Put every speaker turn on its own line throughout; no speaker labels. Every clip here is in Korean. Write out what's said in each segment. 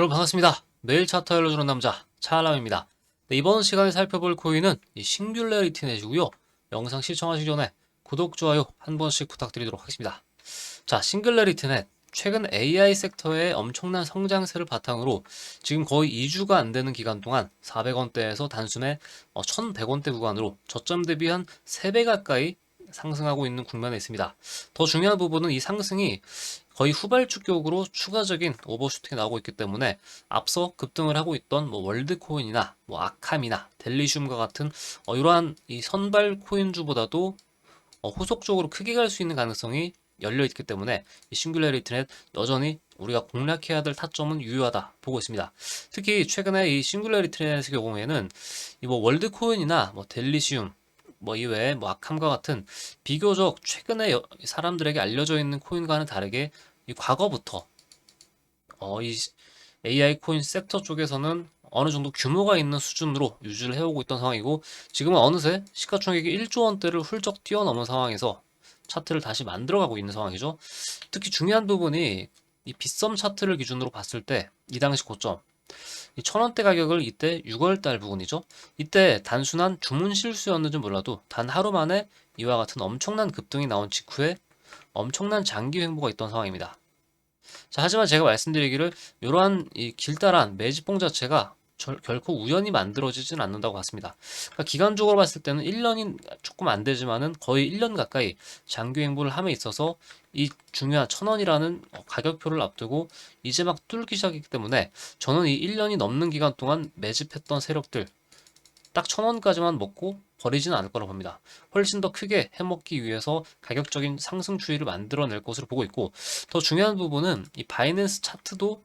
여러분 반갑습니다. 매일 차트 알려주는 남자 차알람입니다. 네, 이번 시간에 살펴볼 코인은 이 싱귤레리티 넷이고요. 영상 시청하시기 전에 구독, 좋아요 한 번씩 부탁드리도록 하겠습니다. 자, 싱귤레리티 넷 최근 AI 섹터의 엄청난 성장세를 바탕으로 지금 거의 2주가 안 되는 기간 동안 400원대에서 단숨에 1100원대 구간으로 저점 대비 한 3배 가까이 상승하고 있는 국면에 있습니다. 더 중요한 부분은 이 상승이 거의 후발주격으로 추가적인 오버슈팅이 나오고 있기 때문에 앞서 급등을 하고 있던 뭐 월드코인이나 뭐 아캄이나 델리슘과 같은 어, 이러한 이 선발 코인주보다도 어, 후속 적으로 크게 갈 수 있는 가능성이 열려 있기 때문에 이 싱귤레리티넷 여전히 우리가 공략해야 될 타점은 유효하다 보고 있습니다. 특히 최근에 이 싱귤레리티넷의 경우에는 이 뭐 월드코인이나 뭐 델리시움 뭐 이외에 뭐 아캄과 같은 비교적 최근에 여- 사람들에게 알려져 있는 코인과는 다르게 이 과거부터 어, 이 AI 코인 섹터 쪽에서는 어느 정도 규모가 있는 수준으로 유지를 해오고 있던 상황이고 지금은 어느새 시가총액이 1조 원대를 훌쩍 뛰어넘은 상황에서 차트를 다시 만들어가고 있는 상황이죠. 특히 중요한 부분이 이 빗썸 차트를 기준으로 봤을 때 이 당시 고점 이 천원대 가격을 이때 6월달 부분이죠. 이때 단순한 주문 실수였는지 몰라도 단 하루 만에 이와 같은 엄청난 급등이 나온 직후에 엄청난 장기 횡보가 있던 상황입니다. 자, 하지만 제가 말씀드리기를 이러한 이 길다란 매집봉 자체가 절- 결코 우연히 만들어지진 않는다고 봤습니다. 그러니까 기간적으로 봤을 때는 1년이 조금 안 되지만은 거의 1년 가까이 장기 횡보를 함에 있어서 이 중요한 천원이라는 어, 가격표를 앞두고 이제 막 뚫기 시작했기 때문에 저는 이 1년이 넘는 기간 동안 매집했던 세력들 딱 천원까지만 먹고 버리지는 않을 거라고 봅니다. 훨씬 더 크게 해먹기 위해서 가격적인 상승 추이를 만들어낼 것으로 보고 있고 더 중요한 부분은 이 바이낸스 차트도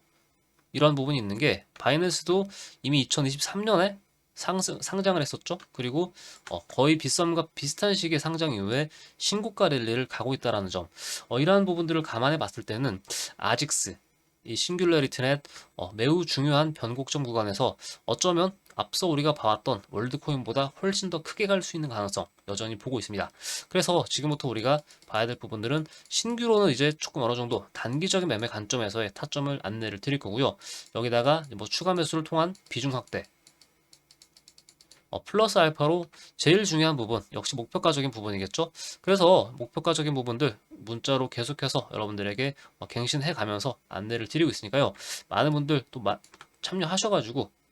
이런 부분이 있는 게 바이낸스도 이미 2023년에 상승, 상장을 했었죠. 그리고 어, 거의 빗썸과 비슷한 시기의 상장 이후에 신고가 랠리를 가고 있다라는 점. 어, 이러한 부분들을 감안해 봤을 때는 아직스, 이 싱귤러리티 넷 어, 매우 중요한 변곡점 구간에서 어쩌면 앞서 우리가 봐왔던 월드코인보다 훨씬 더 크게 갈 수 있는 가능성 여전히 보고 있습니다. 그래서 지금부터 우리가 봐야 될 부분들은 신규로는 이제 조금 어느 정도 단기적인 매매 관점에서의 타점을 안내를 드릴 거고요. 여기다가 뭐 추가 매수를 통한 비중 확대, 어, 플러스 알파로 제일 중요한 부분 역시 목표가적인 부분이겠죠. 그래서 목표가적인 부분들 문자로 계속해서 여러분들에게 어, 갱신해 가면서 안내를 드리고 있으니까요. 많은 분들 또 마- 참여하셔가지고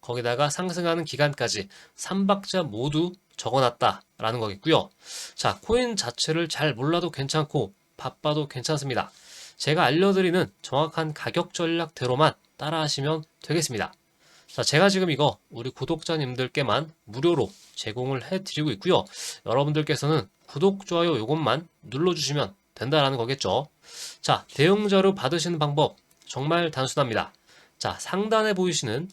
거기다가 상승하는 기간까지 3박자 모두 적어놨다라는 거겠고요. 자, 코인 자체를 잘 몰라도 괜찮고 바빠도 괜찮습니다. 제가 알려드리는 정확한 가격 전략대로만 따라하시면 되겠습니다. 자, 제가 지금 이거 우리 구독자님들께만 무료로 제공을 해드리고 있고요. 여러분들께서는 구독, 좋아요 요것만 눌러주시면 된다라는 거겠죠. 자, 대응 자료 받으시는 방법 정말 단순합니다. 자, 상단에 보이시는 이